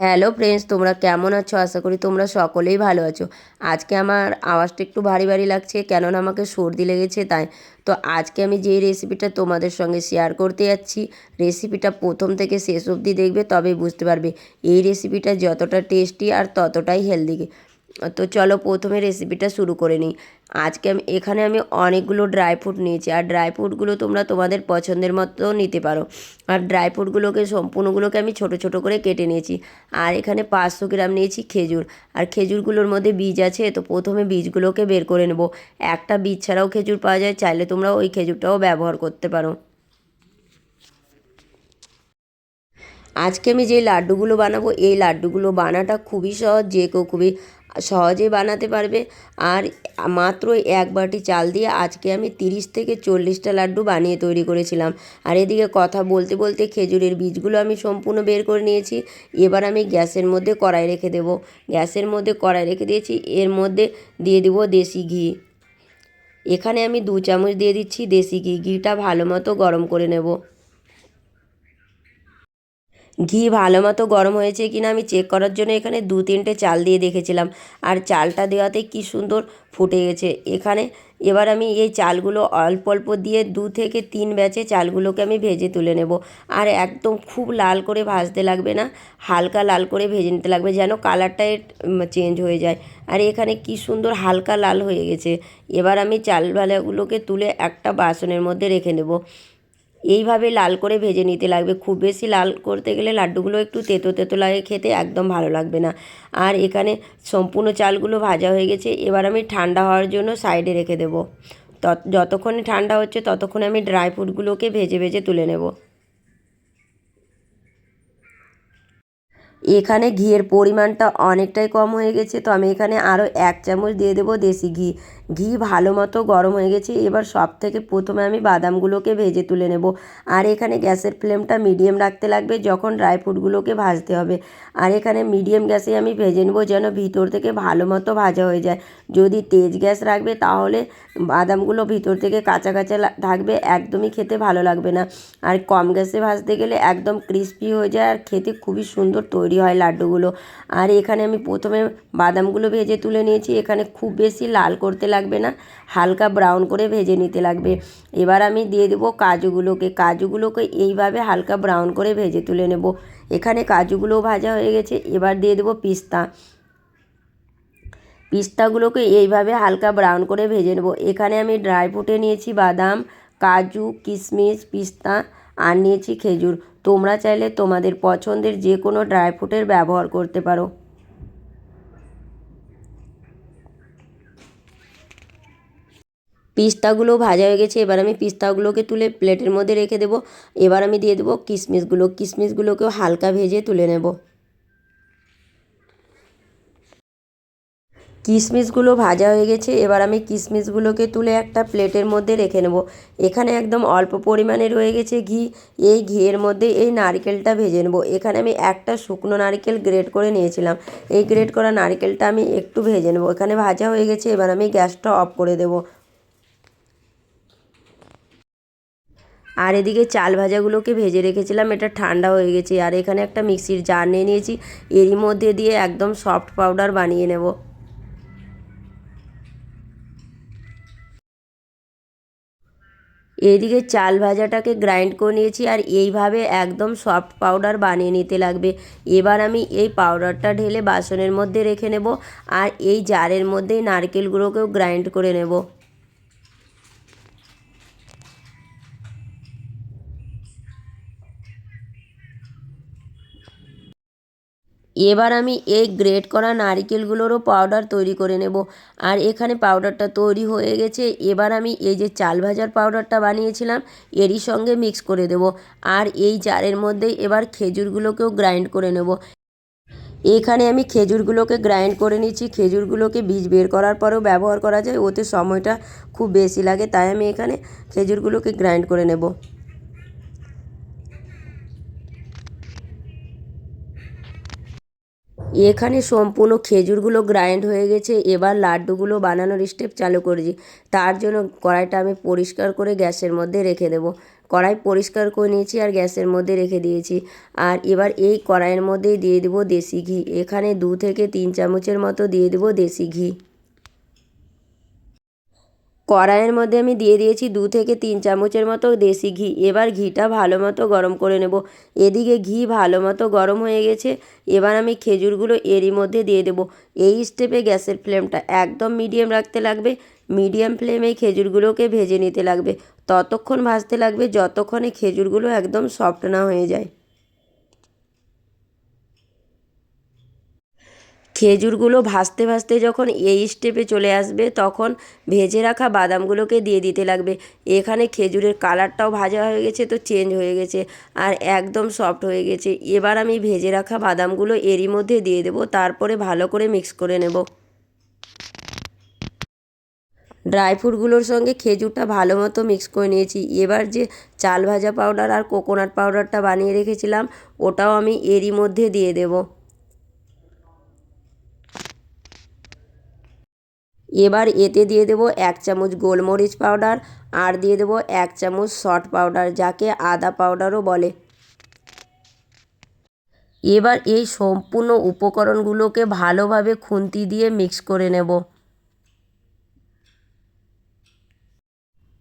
Hello friends তোমরা কেমন আছো? আশা করি তোমরা সকলেই ভালো আছো। আজকে আমার আওয়াজটা একটু ভারী ভারী লাগছে, কেননা আমাকে সর্দি লেগেছে, তাই। তো আজকে আমি যেই রেসিপিটা তোমাদের সঙ্গে শেয়ার করতে যাচ্ছি রেসিপিটা প্রথম থেকে শেষ অবধি দেখবে, তবেই বুঝতে পারবে। এই রেসিপিটা যতটা টেস্টি আর ততটাই হেলদি তো চলো প্রথমে রেসিপিটা শুরু করে নিই। আজকে আমি এখানে আমি অনেকগুলো ড্রাই ফ্রুট নিয়েছি। আর ড্রাই ফ্রুটগুলো তোমরা তোমাদের পছন্দের মতো নিতে পারো। আর ড্রাই ফ্রুটগুলোকে সম্পূর্ণগুলোকে আমি ছোট ছোট করে কেটে নিয়েছি। আর এখানে পাঁচশো গ্রাম নিয়েছি খেজুর। আর খেজুরগুলোর মধ্যে বীজ আছে, তো প্রথমে বীজগুলোকে বের করে নেব। একটা বীজ ছাড়াও খেজুর পাওয়া যায়, চাইলে তোমরা ওই খেজুরটাও ব্যবহার করতে পারো। আজকে আমি যে লাড্ডুগুলো বানাবো, এই লাড্ডুগুলো বানাটা খুবই সহজ, যে কেউ খুবই সহজেই বানাতে পারবে। আর মাত্র এক বাটি চাল দিয়ে আজকে আমি তিরিশ থেকে চল্লিশটা লাড্ডু বানিয়ে তৈরি করেছিলাম। আর এদিকে কথা বলতে বলতে খেজুরের বীজগুলো আমি সম্পূর্ণ বের করে নিয়েছি। এবার আমি গ্যাসের মধ্যে কড়াই রেখে দেব। গ্যাসের মধ্যে কড়াই রেখে দিয়েছি। এর মধ্যে দিয়ে দেবো দেশি ঘি। এখানে আমি দু চামচ দিয়ে দিচ্ছি দেশি ঘি। ঘিটা ভালো মতো গরম করে নেব। ঘি ভালো মতো গরম হয়েছে কিনা আমি চেক করার জন্য এখানে দু তিনটে চাল দিয়ে দেখেছিলাম। আর চালটা দেওয়াতে কি সুন্দর ফুটে গেছে। এখানে এবার আমি এই চালগুলো অল্প অল্প দিয়ে দু থেকে তিন ব্যাচে চালগুলোকে আমি ভেজে তুলে নেব। আর একদম খুব লাল করে ভাজতে লাগবে না, হালকা লাল করে ভেজে নিতে লাগবে যেন কালারটা চেঞ্জ হয়ে যায়। আর এখানে কি সুন্দর হালকা লাল হয়ে গেছে। এবার আমি চাল ভালাগুলোকে তুলে একটা বাসনের মধ্যে রেখে নেব। এইভাবে লাল করে ভেজে নিতে লাগবে। খুব বেশি লাল করতে গেলে লাড্ডুগুলো একটু তেতো তেতো লাগে, খেতে একদম ভালো লাগবে না। আর এখানে সম্পূর্ণ চালগুলো ভাজা হয়ে গেছে। এবার আমি ঠান্ডা হওয়ার জন্য সাইডে রেখে দেবো। যতক্ষণে ঠান্ডা হচ্ছে ততক্ষণে আমি ড্রাই ফ্রুটগুলোকে ভেজে ভেজে তুলে নেব। এখানে ঘিয়ের পরিমাণটা অনেকটাই কম হয়ে গেছে। তো আমি এখানে আরও এক চামচ দিয়ে দেবো দেশি ঘি। ঘি ভালো মতো গরম হয়ে গেছে, এবার সব থেকে প্রথমে আমি বাদামগুলোকে ভেজে তুলে নেব। আর এখানে গ্যাসের ফ্লেমটা মিডিয়াম রাখতে লাগবে যখন ড্রাই ফ্রুটগুলোকে ভাজতে হবে। আর এখানে মিডিয়াম গ্যাসে আমি ভেজে নেব যেন ভিতর থেকে ভালো মতো ভাজা হয়ে যায়। যদি তেজ গ্যাস রাখবে তাহলে বাদামগুলো ভিতর থেকে কাঁচা কাঁচা থাকবে, একদমই খেতে ভালো লাগবে না। আর কম গ্যাসে ভাজতে গেলে একদম ক্রিস্পি হয়ে যায় আর খেতে খুবই সুন্দর তৈরি হয় লাড্ডুগুলো। আর এখানে আমি প্রথমে বাদামগুলো ভেজে তুলে নিয়েছি, এখানে খুব বেশি লাল করতে লাগবে না। হালকা ব্রাউন করে ভেজে নিতে লাগবে। এবার আমি দিয়ে দেবো কাজুগুলোকে। কাজুগুলোকে এইভাবে হালকা ব্রাউন করে ভেজে তুলে নেব। এখানে কাজুগুলোও ভাজা হয়ে গেছে। এবার দিয়ে দেবো পিস্তা। পিস্তাগুলোকে এইভাবে হালকা ব্রাউন করে ভেজে নেব। এখানে আমি ড্রাই ফ্রুটে নিয়েছি বাদাম, কাজু, কিশমিশ, পিস্তা আর নিয়েছি খেজুর। তোমরা চাইলে তোমাদের পছন্দের যে কোনো ড্রাই ফ্রুটের ব্যবহার করতে পারো। পিস্তাগুলো ভাজা হয়ে গেছে, এবার আমি পিস্তাগুলোকে তুলে প্লেটের মধ্যে রেখে দেবো। এবার আমি দিয়ে দেবো কিশমিশগুলো কিশমিশগুলোকেও হালকা ভেজে তুলে নেব। কিশমিশগুলো ভাজা হয়ে গেছে, এবার আমি কিশমিশগুলোকে তুলে একটা প্লেটের মধ্যে রেখে নেব। এখানে একদম অল্প পরিমাণে রয়ে গেছে ঘি, এই ঘিয়ের মধ্যে এই নারকেলটা ভেজে নেব। এখানে আমি একটা শুকনো নারকেল গ্রেট করে নিয়েছিলাম, এই গ্রেট করা নারকেলটা আমি একটু ভেজে নেব। এখানে ভাজা হয়ে গেছে, এবার আমি গ্যাসটা অফ করে দেবো। আর এদিকে চাল ভাজাগুলোকে ভেজে রেখেছিলাম, এটা ঠান্ডা হয়ে গেছে। আর এখানে একটা মিক্সির জার নিয়ে নিয়েছি, এরই মধ্যে দিয়ে একদম সফট পাউডার বানিয়ে নেব। এদিকে চাল ভাজাটাকে গ্রাইন্ড করে নিয়েছি, আর এইভাবে একদম সফট পাউডার বানিয়ে নিতে লাগবে। এবার আমি এই পাউডারটা ঢেলে বাসনের মধ্যে রেখে নেব, আর এই জারের মধ্যেই নারকেলগুলোকেও গ্রাইন্ড করে নেব। এবার আমি এই গ্রেট করা নারিকেলগুলোরও পাউডার তৈরি করে নেব। আর এখানে পাউডারটা তৈরি হয়ে গেছে। এবার আমি এই যে চাল ভাজার পাউডারটা বানিয়েছিলাম, এরই সঙ্গে মিক্স করে দেব। আর এই জারের মধ্যেই এবার খেজুরগুলোকেও গ্রাইন্ড করে নেব। এখানে আমি খেজুরগুলোকে গ্রাইন্ড করে নিচ্ছি। খেজুরগুলোকে বীজ বের করার পরেও ব্যবহার করা যায়। ওতে সময়টা খুব বেশি লাগে, তাই আমি এখানে খেজুরগুলোকে গ্রাইন্ড করে নেব। এখানে সম্পূর্ণ খেজুরগুলো গ্রাইন্ড হয়ে গেছে। এবার লাড্ডুগুলো বানানোর স্টেপ চালু করেছি। তার জন্য কড়াইটা আমি পরিষ্কার করে গ্যাসের মধ্যে রেখে দেবো। কড়াই পরিষ্কার করে নিয়েছি আর গ্যাসের মধ্যে রেখে দিয়েছি। আর এবার এই কড়াইয়ের মধ্যেই দিয়ে দেবো দেশি ঘি। এখানে দু থেকে তিন চামচের মতো দিয়ে দেবো দেশি ঘি। কড়াইয়ের মধ্যে আমি দিয়ে দিয়েছি দু থেকে তিন চামচের মতো দেশি ঘি। এবার ঘিটা ভালো মতো গরম করে নেব। এদিকে ঘি ভালো মতো গরম হয়ে গেছে। এবার আমি খেজুরগুলো এরই মধ্যে দিয়ে দেবো। এই স্টেপে গ্যাসের ফ্লেমটা একদম মিডিয়াম রাখতে লাগবে। মিডিয়াম ফ্লেমে খেজুরগুলোকে ভেজে নিতে লাগবে। ততক্ষণ ভাজতে লাগবে যতক্ষণে খেজুরগুলো একদম সফট না হয়ে যায়। খেজুরগুলো ভাজতে ভাজতে যখন এই স্টেপে চলে আসবে, তখন ভেজে রাখা বাদামগুলোকে দিয়ে দিতে লাগবে। এখানে খেজুরের কালারটাও ভাজা হয়ে গেছে, তো চেঞ্জ হয়ে গেছে আর একদম সফট হয়ে গেছে। এবার আমি ভেজে রাখা বাদামগুলো এরই মধ্যে দিয়ে দেবো, তারপরে ভালো করে মিক্স করে নেব। ড্রাই ফ্রুটগুলোর সঙ্গে খেজুরটা ভালো মতো মিক্স করে নিয়েছি। এবার যে চাল ভাজা পাউডার আর কোকোনাট পাউডারটা বানিয়ে রেখেছিলাম, ওটাও আমি এরই মধ্যে দিয়ে দেবো। এবার এতে দিয়ে দেবো এক চামচ গোলমরিচ পাউডার আর দিয়ে দেবো এক চামচ সট পাউডার, যাকে আদা পাউডারও বলে। এবার এই সম্পূর্ণ উপকরণগুলোকে ভালোভাবে খুন্তি দিয়ে মিক্স করে নেব।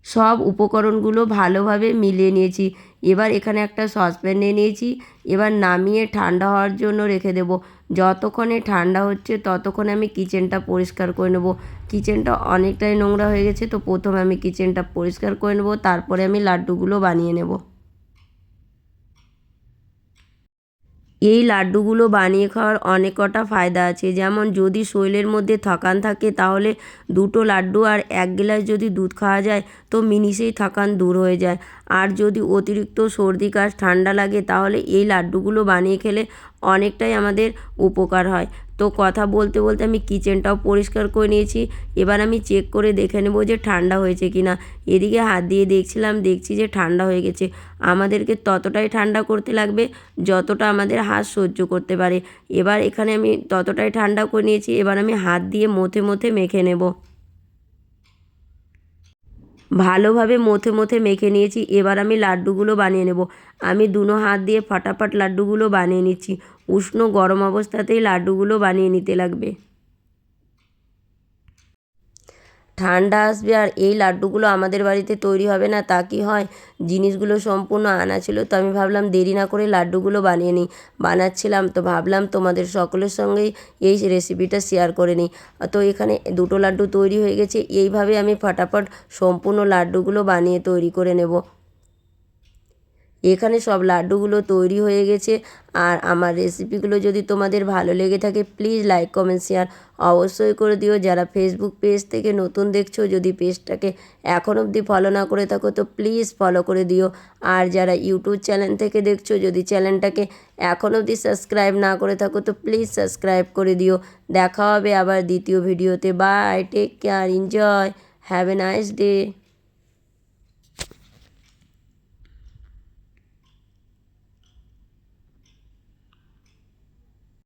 সব উপকরণগুলো ভালোভাবে মিলিয়ে নিয়েছি। এবার এখানে একটা সসপ্যান নিয়ে নিয়েছি। এবার নামিয়ে ঠান্ডা হওয়ার জন্য রেখে দেব। যতক্ষণে ঠান্ডা হচ্ছে ততক্ষণে আমি কিচেনটা পরিষ্কার করে নেব। কিচেনটা অনেকটাই নোংরা হয়ে গেছে, তো প্রথমে আমি কিচেনটা পরিষ্কার করে নেব, তারপরে আমি লাড্ডুগুলো বানিয়ে নেব। এই লাড্ডুগুলো বানিয়ে খাওয়ার অনেক কটা ফায়দা আছে। যেমন, যদি শরীরের মধ্যে থকান থাকে, তাহলে দুটো লাড্ডু আর এক গ্লাস যদি দুধ খাওয়া যায়, তো মিনিশেই থকান দূর হয়ে যায়। আর যদি অতিরিক্ত সর্দি কাশ, ঠান্ডা লাগে, তাহলে এই লাড্ডুগুলো বানিয়ে খেলে অনেকটাই আমাদের উপকার হয়। তো কথা বলতে বলতে আমি কিচেনটাও পরিষ্কার করে নিয়েছি। এবার আমি চেক করে দেখে নেব যে ঠান্ডা হয়েছে কি না এদিকে হাত দিয়ে দেখছিলাম, দেখছি যে ঠান্ডা হয়ে গেছে। আমাদেরকে ততটাই ঠান্ডা করতে লাগবে, যতটা আমাদের হাত সহ্য করতে পারে। এবার এখানে আমি ততটাই ঠান্ডা করে নিয়েছি, এবার আমি হাত দিয়ে মথে মথে মেখে নেব। ভালোভাবে মথে মথে মেখে নিয়েছি। এবার আমি লাড্ডুগুলো বানিয়ে নেব। আমি দুনো হাত দিয়ে ফাটাফাট লাড্ডুগুলো বানিয়ে নিচ্ছি। উষ্ণ গরম অবস্থাতেই লাড্ডুগুলো বানিয়ে নিতে লাগবে। ঠান্ডা আসবে আর এই লাড্ডুগুলো আমাদের বাড়িতে তৈরি হবে না, তা কি হয়? জিনিসগুলো সম্পূর্ণ আনা ছিল, তো আমি ভাবলাম দেরি না করে লাড্ডুগুলো বানিয়ে নিই। বানাচ্ছিলাম, তো ভাবলাম তোমাদের সকলের সঙ্গেই এই রেসিপিটা শেয়ার করে নিই। তো এখানে দুটো লাড্ডু তৈরি হয়ে গেছে, এইভাবে আমি ফটাফট সম্পূর্ণ লাড্ডুগুলো বানিয়ে তৈরি করে নেব। এখানে সব লাড্ডুগুলো তৈরি হয়ে গেছে। আর আমার রেসিপিগুলো যদি তোমাদের ভালো লেগে থাকে প্লিজ লাইক কমেন্ট শেয়ার অবশ্যই করে দিও। যারা ফেসবুক পেজ থেকে নতুন দেখছ, যদি পেজটাকে এখন অবধি ফলো না করে থাকো, তো প্লিজ ফলো করে দিও। আর যারা ইউটিউব চ্যানেল থেকে দেখছ, যদি চ্যানেলটাকে এখন অবধি সাবস্ক্রাইব না করে থাকো, তো প্লিজ সাবস্ক্রাইব করে দিও। দেখা হবে আবার দ্বিতীয় ভিডিওতে bye take care enjoy have a nice day